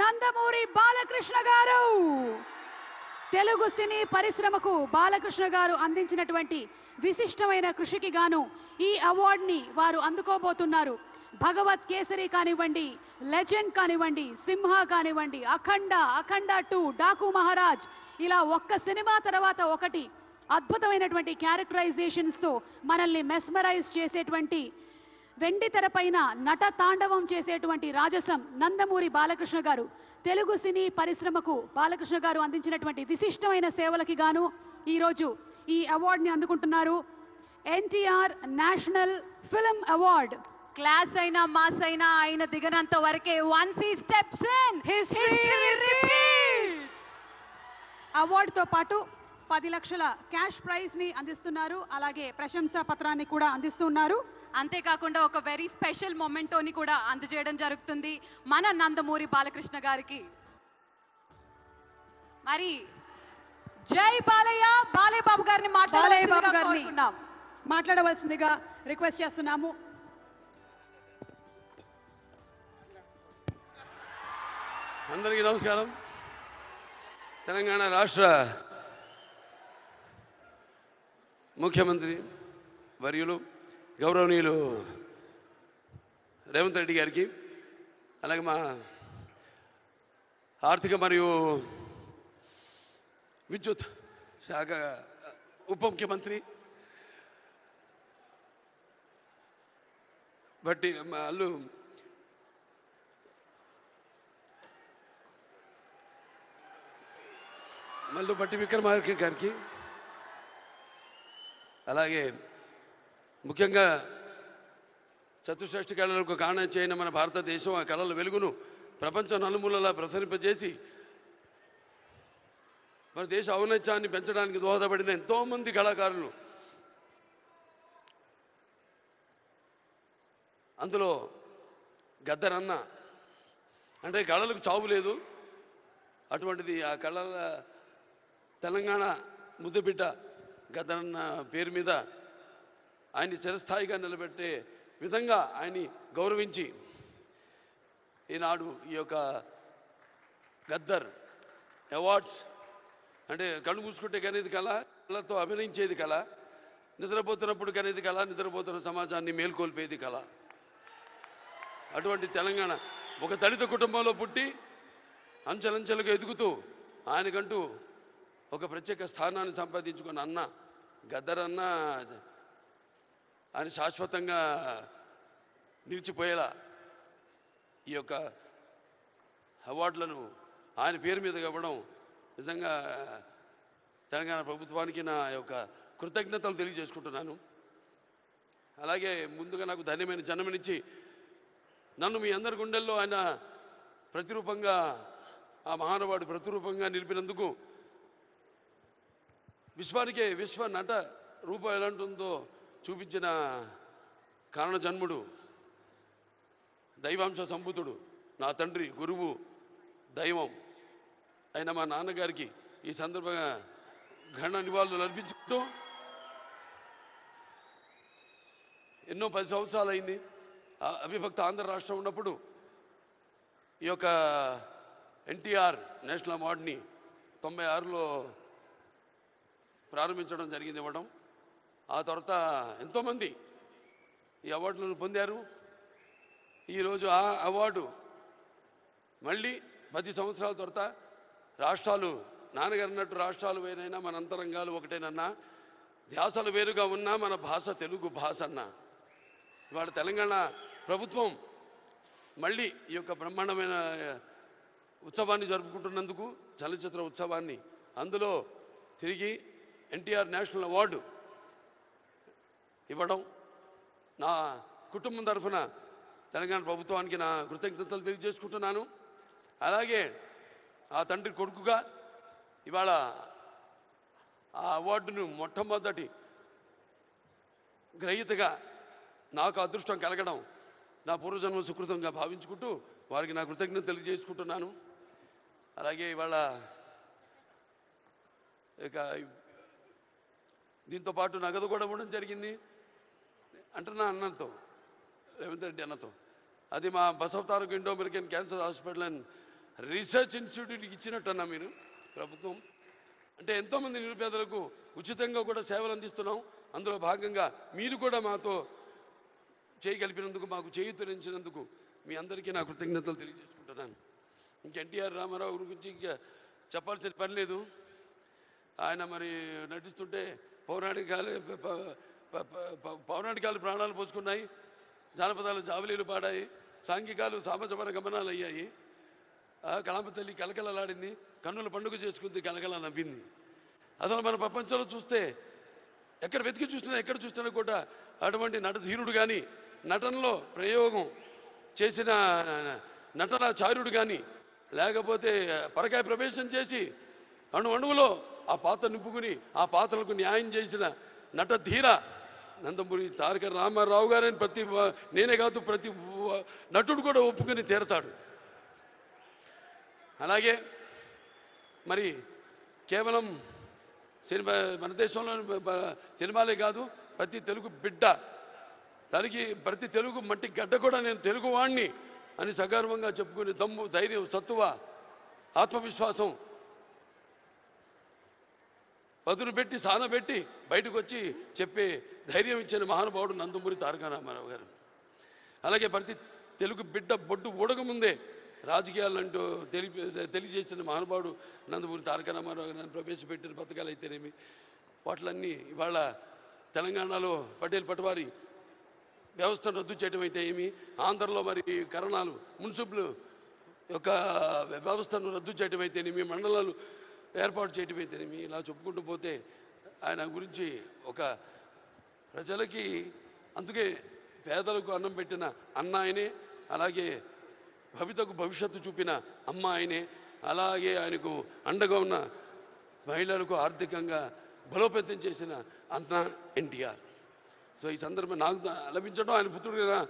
నందమూరి బాలకృష్ణ గారు. తెలుగు సినీ పరిశ్రమకు బాలకృష్ణ గారు అందించినటువంటి విశిష్టమైన కృషికి గాను ఈ అవార్డుని వారు అందుకోబోతున్నారు. భగవత్ కేసరి కానివ్వండి లెజెండ్ కానివ్వండి సింహ కానివ్వండి అఖండ అఖండ టూ డాకు మహారాజ్ ఇలా ఒక్క సినిమా తర్వాత ఒకటి అద్భుతమైనటువంటి క్యారెక్టరైజేషన్స్తో మనల్ని మెస్మరైజ్ చేసేటువంటి వెండి తెరపైన నట తాండవం చేసేటువంటి రాజసం నందమూరి బాలకృష్ణ గారు. తెలుగు సినీ పరిశ్రమకు బాలకృష్ణ గారు అందించినటువంటి విశిష్టమైన సేవలకి గాను ఈరోజు ఈ అవార్డుని అందుకుంటున్నారు. NTR national film award. Class అయినా మాస్ అయినా ఆయన దిగనంత వరకే వన్స్ ఈ స్టెప్స్ ఇన్. అవార్డుతో పాటు పది లక్షల క్యాష్ ప్రైజ్ని అందిస్తున్నారు. అలాగే ప్రశంసా పత్రాన్ని కూడా అందిస్తున్నారు అంతేకాకుండా ఒక వెరీ స్పెషల్ మొమెంటోని కూడా అందజేయడం జరుగుతుంది. మన నందమూరి బాలకృష్ణ గారికి. మరి జై బాలయ్య బాలయ్య బాబు గారిని బాలయ్య బాబు గారిని మాట్లాడవలసిందిగా రిక్వెస్ట్ చేస్తున్నాము. అందరికీ నమస్కారం. తెలంగాణ రాష్ట్ర ముఖ్యమంత్రి వర్యులు గౌరవనీయులు రేవంత్ రెడ్డి గారికి అలాగే మా ఆర్థిక మరియు విద్యుత్ శాఖ ఉప ముఖ్యమంత్రి బట్టి వాళ్ళు మళ్ళీ బట్టి విక్రమార్క గారికి అలాగే ముఖ్యంగా చతుషష్టి కళలకు కారణం చేయని మన భారతదేశం ఆ కళల వెలుగును ప్రపంచం నలుమూలలా ప్రసరింపజేసి మన దేశ ఔన్నత్యాన్ని పెంచడానికి దోహదపడిన ఎంతోమంది కళాకారులు. అందులో గద్దరన్న అంటే కళలకు చావు లేదు. అటువంటిది ఆ కళల తెలంగాణ ముద్దుబిడ్డ గద్దరన్న పేరు మీద ఆయన్ని చిరస్థాయిగా నిలబెట్టే విధంగా ఆయన్ని గౌరవించి ఈనాడు ఈ యొక్క గద్దర్ అవార్డ్స్ అంటే కళ్ళు మూసుకుంటే కనేది కళ కళతో అభినయించేది కళ నిద్రపోతున్నప్పుడు కనేది కళ నిద్రపోతున్న సమాజాన్ని మేల్కొల్పేది కళ. అటువంటి తెలంగాణ ఒక దళిత కుటుంబంలో పుట్టి అంచెలంచెలుగా ఎదుగుతూ ఆయనకంటూ ఒక ప్రత్యేక స్థానాన్ని సంపాదించుకున్న అన్న గద్దరన్న ఆయన శాశ్వతంగా నిలిచిపోయేలా ఈ యొక్క అవార్డులను ఆయన పేరు మీద ఇవ్వడం నిజంగా తెలంగాణ ప్రభుత్వానికి నా యొక్క కృతజ్ఞతలు తెలియజేసుకుంటున్నాను. అలాగే ముందుగా నాకు ధన్యమైన జన్మనిచ్చి నన్ను మీ అందరి గుండెల్లో ఆయన ప్రతిరూపంగా ఆ మహానుభావుడు ప్రతిరూపంగా నిలిపినందుకు విశ్వానికే విశ్వ నట రూపం ఎలాంటిందో చూపించిన కారణ జన్ముడు దైవాంశ సంభూతుడు నా తండ్రి గురువు దైవం అయిన మా నాన్నగారికి ఈ సందర్భంగా ఘన నివాళులు అర్పించుకుంటూ ఎన్నో పది సంవత్సరాలు అయింది అవిభక్త ఆంధ్ర రాష్ట్రం ఉన్నప్పుడు ఈ యొక్క ఎన్టీఆర్ నేషనల్ అవార్డుని తొంభై ఆరులో ప్రారంభించడం జరిగింది ఇవ్వడం. ఆ తర్వాత ఎంతోమంది ఈ అవార్డులను పొందారు. ఈరోజు ఆ అవార్డు మళ్ళీ పది సంవత్సరాల తర్వాత రాష్ట్రాలు నాన్నగారు అన్నట్టు రాష్ట్రాలు వేరైనా మన అంతరంగాలు ఒకటేనన్నా ధ్యాసలు వేరుగా ఉన్నా మన భాష తెలుగు భాష అన్న. ఇవాళ తెలంగాణ ప్రభుత్వం మళ్ళీ ఈ యొక్క బ్రహ్మాండమైన ఉత్సవాన్ని జరుపుకుంటున్నందుకు చలనచిత్ర ఉత్సవాన్ని అందులో తిరిగి ఎన్టీఆర్ నేషనల్ అవార్డు ఇవ్వడం. నా కుటుంబం తరఫున తెలంగాణ ప్రభుత్వానికి నా కృతజ్ఞతలు తెలియజేసుకుంటున్నాను. అలాగే ఆ తండ్రి కొడుకుగా ఇవాళ ఆ అవార్డును మొట్టమొదటి గ్రహీతగా నాకు అదృష్టం కలగడం నా పూర్వజన్మ సుకృతంగా భావించుకుంటూ వారికి నా కృతజ్ఞత తెలియజేసుకుంటున్నాను. అలాగే ఇవాళ ఇక దీంతో పాటు నగదు కూడా ఉండడం జరిగింది. అంటున్నా అన్నతో రేవంత్ రెడ్డి అన్నతో. అది మా Basavataraka Indo American cancer hospital and research ఇన్స్టిట్యూట్కి ఇచ్చినట్టన్నా మీరు ప్రభుత్వం. అంటే ఎంతోమంది నిరుపేదలకు ఉచితంగా కూడా సేవలు అందిస్తున్నాం. అందులో భాగంగా మీరు కూడా మాతో చేయగలిపినందుకు మాకు చేయుతరించినందుకు మీ అందరికీ నా కృతజ్ఞతలు తెలియజేసుకుంటున్నాను. ఇంక ఎన్టీఆర్ రామారావు గురించి ఇంకా చెప్పాల్సిన పని లేదు. ఆయన మరి నటిస్తుంటే పౌరాణికాలు పౌరాణికాలు ప్రాణాలు పోసుకున్నాయి. జానపదాలు జావలీలు పాడాయి. సాంఘికాలు సామజమన గమనాలు అయ్యాయి. కళాంబ తల్లి కలకలలాడింది. కన్నుల పండుగ చేసుకుంది కలకల నవ్వింది. అసలు మన ప్రపంచంలో చూస్తే ఎక్కడ వెతికి చూసినా ఎక్కడ చూసినా కూడా అటువంటి నటధీరుడు కానీ నటనలో ప్రయోగం చేసిన నటనాచార్యుడు కానీ లేకపోతే పరకాయ ప్రవేశం చేసి అణు అణువులో ఆ పాత్ర నింపుకుని ఆ పాత్రలకు న్యాయం చేసిన నటధీర నందమూరి తారక రామారావు గారని ప్రతి నేనే కాదు ప్రతి నటుడు కూడా ఒప్పుకుని తీరతాడు. అలాగే మరి కేవలం సినిమా మన దేశంలో సినిమాలే కాదు ప్రతి తెలుగు బిడ్డ దానికి ప్రతి తెలుగు మట్టి గడ్డ కూడా నేను తెలుగు వాణ్ణి అని సగర్వంగా చెప్పుకునే దమ్ము ధైర్యం సత్తువ ఆత్మవిశ్వాసం పదును పెట్టి సానబెట్టి బయటకు వచ్చి చెప్పే ధైర్యం ఇచ్చిన మహానుభావుడు నందమూరి తారక రామారావు గారు. అలాగే ప్రతి తెలుగు బిడ్డ బొడ్డు ఊడకముందే రాజకీయాలంటూ తెలి తెలియజేసిన మహానుభావుడు నందమూరి తారక రామారావు గారు ప్రవేశపెట్టిన పథకాలు అయితేనేమి వాటిలన్నీ ఇవాళ తెలంగాణలో పటేల్ పటవారి వ్యవస్థను రద్దు చేయడం అయితే ఏమి ఆంధ్రలో మరి కరణాలు మున్సిపల్ యొక్క వ్యవస్థను రద్దు చేయడం అయితేనేమి మండలాలు ఏర్పాటు చేయడం ఇలా చెప్పుకుంటూ పోతే ఆయన గురించి ఒక ప్రజలకి అందుకే పేదలకు అన్నం పెట్టిన అన్న ఆయనే అలాగే భవితకు భవిష్యత్తు చూపిన అమ్మ ఆయనే అలాగే ఆయనకు అండగా ఉన్న మహిళలకు ఆర్థికంగా బలోపేతం చేసిన అన్న ఎన్టీఆర్. సో ఈ సందర్భం నాకు లభించడం ఆయన పుత్రుడిగా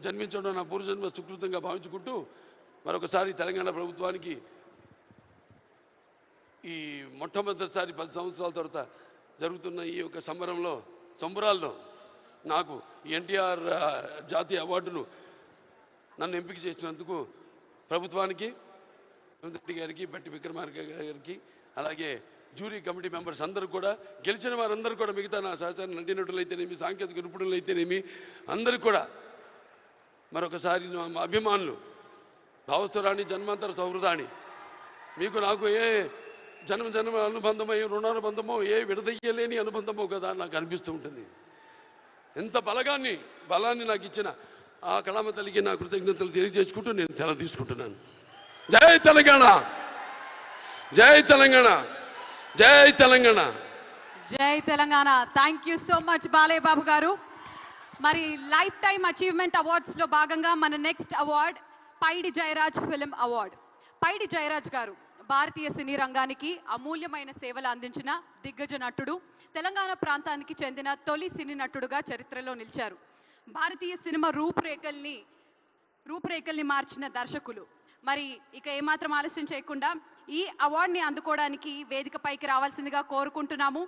జన్మించడం నా పూర్వజన్మ సుకృతంగా భావించుకుంటూ మరొకసారి తెలంగాణ ప్రభుత్వానికి ఈ మొట్టమొదటిసారి పది సంవత్సరాల తర్వాత జరుగుతున్న ఈ యొక్క సంబరంలో సంబరాల్లో నాకు ఎన్టీఆర్ జాతీయ అవార్డును నన్ను ఎంపిక చేసినందుకు ప్రభుత్వానికి రెడ్డి గారికి బట్టి విక్రమార్క గారికి అలాగే జ్యూరీ కమిటీ మెంబర్స్ అందరూ కూడా గెలిచిన వారందరూ కూడా మిగతా నా సహచారం నటినటులైతేనేమి సాంకేతిక నిపుణులైతేనేమి అందరికీ కూడా మరొకసారి మా అభిమానులు భావస్థురాణి జన్మాంతర సౌహృదాన్ని మీకు నాకు ఏ జన్మ జన్మ అనుబంధమో ఏ రుణానుబంధమో ఏ విడదయ్యలేని అనుబంధమో కదా నాకు అనిపిస్తూ ఉంటుంది. ఎంత బలగాన్ని బలాన్ని నాకు ఇచ్చిన ఆ కళామ తల్లికి నా కృతజ్ఞతలు తెలియజేసుకుంటూ నేను తెల తీసుకుంటున్నాను. జై తెలంగాణ! జై తెలంగాణ! జై తెలంగాణ! జై Telangana! Thank you so much Balayya Babu garu. మరి లైఫ్ టైమ్ అచీవ్మెంట్ అవార్డ్స్లో భాగంగా మన next award Paidi Jayaraj film award Paidi Jayaraj garu భారతీయ సినీ రంగానికి అమూల్యమైన సేవలు అందించిన దిగ్గజ నటుడు తెలంగాణ ప్రాంతానికి చెందిన తొలి సినీ నటుడుగా చరిత్రలో నిలిచారు. భారతీయ సినిమా రూపురేఖల్ని రూపురేఖల్ని మార్చిన దర్శకులు. మరి ఇక ఏమాత్రం ఆలస్యం చేయకుండా ఈ అవార్డుని అందుకోవడానికి వేదికపైకి రావాల్సిందిగా కోరుకుంటున్నాము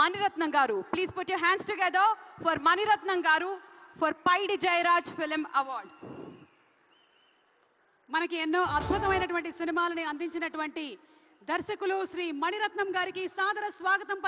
Mani Ratnam garu. Please put your hands together for Mani Ratnam garu for Paidi Jayaraj film award మనకి ఎన్నో అద్భుతమైనటువంటి సినిమాలని అందించినటువంటి దర్శకులు శ్రీ మణిరత్నం గారికి సాదర స్వాగతం పలుకు